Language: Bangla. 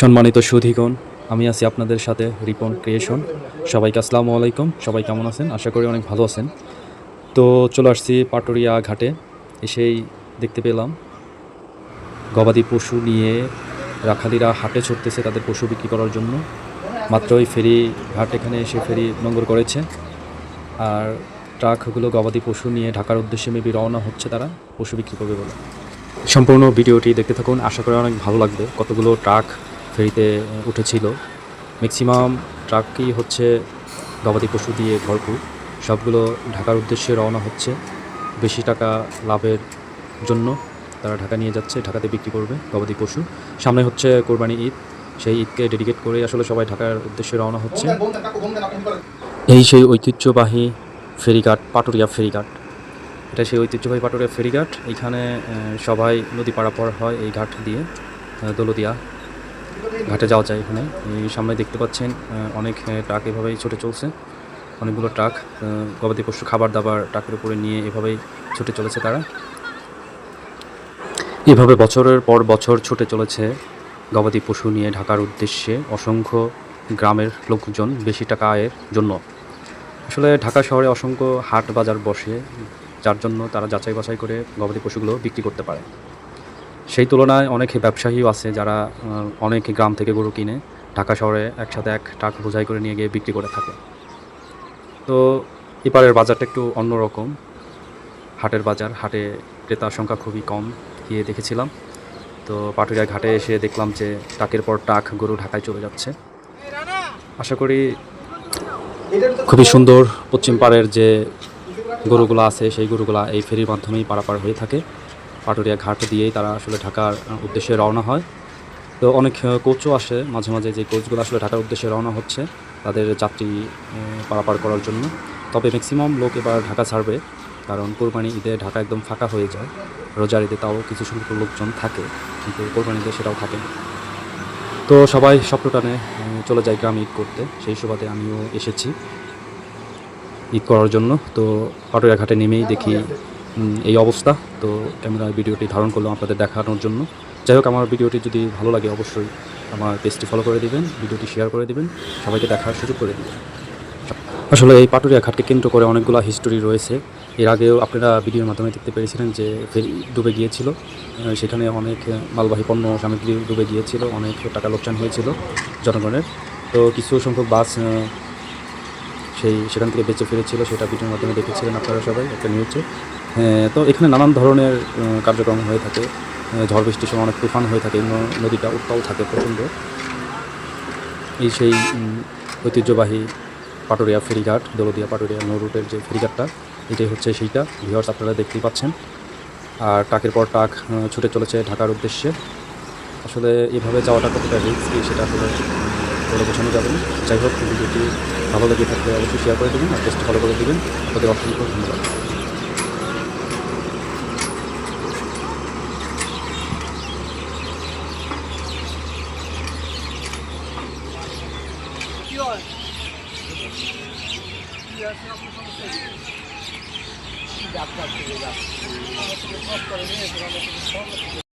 সম্মানিত সুধীগণ, আমি আছি আপনাদের সাথে রিপন ক্রিয়েশন। সবাইকে আসসালামু আলাইকুম, সবাই কেমন আছেন? আশা করি অনেক ভালো আছেন। তো চলে আসছি পাটুরিয়া ঘাটে, এসেই দেখতে পেলাম গবাদি পশু নিয়ে রাখালিরা হাটে ছুটতেছে তাদের পশু বিক্রি করার জন্য। মাত্র ওই ফেরি ঘাট এখানে এসে ফেরি নোঙ্গর করেছে। আর ট্রাকগুলো গবাদি পশু নিয়ে ঢাকার উদ্দেশ্যে মেবি রওনা হচ্ছে তারা, পশু বিক্রি করবে বলে। সম্পূর্ণ ভিডিওটি দেখতে থাকুন। আশা করি অনেক ভালো লাগবে। কতগুলো ট্রাক ফেরিতে উঠেছিল। ম্যাক্সিমাম ট্রাকই হচ্ছে গবাদি পশু দিয়ে ভরপুর। সবগুলো ঢাকার উদ্দেশ্যে রওনা হচ্ছে। বেশি টাকা লাভের জন্য তারা ঢাকা নিয়ে যাচ্ছে, ঢাকাতে বিক্রি করবে গবাদি পশু। সামনে হচ্ছে কোরবানি ঈদ। সেই ঈদকে ডেডিকেট করে আসলে সবাই ঢাকার উদ্দেশ্যে রওনা হচ্ছে। এই সেই ঐতিহ্যবাহী ফেরিঘাট, পাটুরিয়া ফেরিঘাট। এটা সেই ঐতিহ্যবাহী পাটুরিয়া ফেরিঘাট। এখানে সবাই নদী পারাপার হয় এই ঘাট দিয়ে দৌলদিয়া ঘাটে যাওয়া যায় এখানে। এই সামনে দেখতে পাচ্ছেন অনেক ট্রাক এভাবেই ছুটে চলছে। অনেকগুলো ট্রাক গবাদি পশু খাবার দাবার ট্রাকের উপরে নিয়ে এভাবেই ছুটে চলেছে তারা। এভাবে বছরের পর বছর ছুটে চলেছে গবাদি পশু নিয়ে ঢাকার উদ্দেশ্যে অসংখ্য গ্রামের লোকজন বেশি টাকা আয়ের জন্য। আসলে ঢাকা শহরে অসংখ্য হাট বাজার বসে যার জন্য তারা যাচাই বাছাই করে গবাদি পশুগুলো বিক্রি করতে পারে। সেই তুলনায় অনেক ব্যবসায়ীও আছে যারা অনেক গ্রাম থেকে গরু কিনে ঢাকা শহরে একসাথে এক ট্রাক বোঝাই করে নিয়ে গিয়ে বিক্রি করে থাকে। তো এপারের বাজারটা একটু অন্যরকম। হাটের বাজার, হাটে ক্রেতার সংখ্যা খুবই কম গিয়ে দেখেছিলাম। তো পাটুরিয়া ঘাটে এসে দেখলাম যে ট্রাকের পর ট্রাক গরু ঢাকায় চলে যাচ্ছে। আশা করি খুবই সুন্দর পশ্চিম পাড়ের যে গরুগুলো আছে, সেই গরুগুলা এই ফেরির মাধ্যমেই পারাপার হয়ে থাকে। পাটুরিয়া ঘাট দিয়েই তারা আসলে ঢাকার উদ্দেশ্যে রওনা হয়। তো অনেক কোচও আসে মাঝে মাঝে যে কোচগুলো আসলে ঢাকার উদ্দেশ্যে রওনা হচ্ছে তাদের যাত্রী পারাপার করার জন্য। তবে ম্যাক্সিমাম লোক এবার ঢাকা ছাড়বে, কারণ কোরবানি ঈদে ঢাকা একদম ফাঁকা হয়ে যায়। রোজার ঈদে তাও কিছু সংখ্যক লোকজন থাকে, কিন্তু কোরবানি ঈদে সেটাও থাকে তো সবাই স্বপ্নটানে চলে যায় গ্রামে ঈদ করতে। সেই সুবাদে আমিও এসেছি। ঈদ করার জন্য। তো পাটুরিয়া ঘাটে নেমেই দেখি এই অবস্থা। তো ক্যামেরা ভিডিওটি ধারণ করলাম আপনাদের দেখানোর জন্য। যাই হোক, আমার ভিডিওটি যদি ভালো লাগে অবশ্যই আমার পেজটি ফলো করে দিবেন, ভিডিওটি শেয়ার করে দিবেন, সবাইকে দেখার সুযোগ করে দিবেন। আসলে এই পাটুরিয়া ঘাটকে কেন্দ্র করে অনেকগুলো হিস্টোরি রয়েছে। এর আগেও আপনারা ভিডিওর মাধ্যমে দেখতে পেরেছিলেন যে ফেরি ডুবে গিয়েছিল। সেখানে অনেক মালবাহী পণ্য সামগ্রী ডুবে গিয়েছিল, অনেক টাকা লোকসান হয়েছিল জনগণের। তো কিছু সংখ্যক বাস সেই সেখান থেকে বেঁচে ফিরেছিল সেটা ভিডিওর মাধ্যমে দেখেছিলেন আপনারা সবাই একটা নিউজে হ্যাঁ, তো এখানে নানান ধরনের কার্যক্রম হয়ে থাকে। ঝড় বৃষ্টির সময় অনেক তুফান হয়ে থাকে নদীটা উত্তাল থাকে প্রচণ্ড। এই সেই ঐতিহ্যবাহী পাটুরিয়া ফেরিঘাট দৌলদিয়া পাটুরিয়া নৌ রুটের যে ফেরিঘাটটা এটাই হচ্ছে সেইটা। ভিওর্স আপনারা দেখতেই পাচ্ছেন। আর ট্রাকের পর আহ, ছুটে চলেছে ঢাকার উদ্দেশ্যে। আসলে এভাবে যাওয়াটা কতটা রিস্কি সেটা আসলে বলে বোঝানো যাবে না। যাই হোক ভিডিওটি ভালো লেগে থাকলে অবশ্যই শেয়ার করে দেবেন আর পেজটি ফলো করে দেবেন। আপনাদের অসংখ্য ধন্যবাদ।